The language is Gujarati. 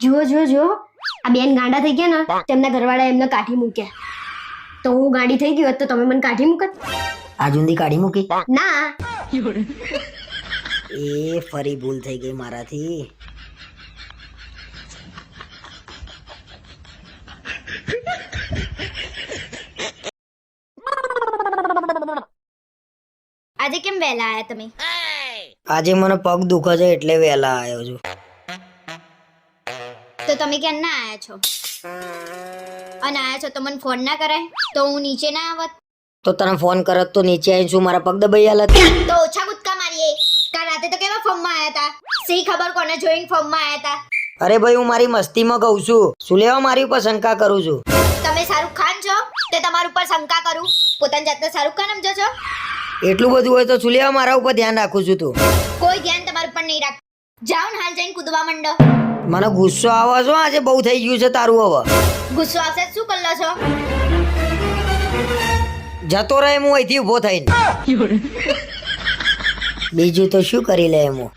જુઓ જુઓ જુઓ આ બેન ગાંડા થઈ ગયા ને તેમના ઘરવાળા એમને કાઢી મૂક્યા. તો હું ગાંડી થઈ ગયો તો તમે મને કાઢી મૂકત? આ જુંદી કાઢી મૂકી? ના. એ ફરી ભૂલ થઈ ગઈ મારાથી. આજે કેમ વહેલા આયા તમે? આજે મને પગ દુખે છે એટલે વહેલા આવ્યો છું. તો તમે ક્યાં ના આવ્યા છો? અને આવ્યા છો તો મને ફોન ના કરાય? તો હું નીચે ના આવત? તો તને ફોન કરત તો નીચે આવીને શું મારા પગ દબાઈ હાલત તો? ઓછા કૂદકા મારીએ. કાલ રાતે તો કેવા ફોર્મમાં આવ્યા હતા સી ખબર કોને જોઈને ફોર્મમાં આવ્યા હતા અરે ભાઈ હું મારી મસ્તીમાં કહું છું. શું લેવા મારી ઉપર શંકા કરું છું? તમે શાહરુખ ખાન છો? તે તમારા ઉપર શંકા કરું. પોતાની જાતને શાહરુખ ખાન સમજો છો? એટલું બધું હોય તો શું લેવા મારા ઉપર ધ્યાન રાખું છું તું? કોઈ ધ્યાન તમારું પર નહીં રાખ જાઓ હાલ જઈને કૂદવા માંડો. મને ગુસ્સો આવે છો? આજે બહુ થઈ ગયું છે તારું હવે. ગુસ્સો આવશે શું કરલો છો? જતો રહે હું અહીંથી ઊભો થઈને. બીજું તો શું કરી લે એમ હું?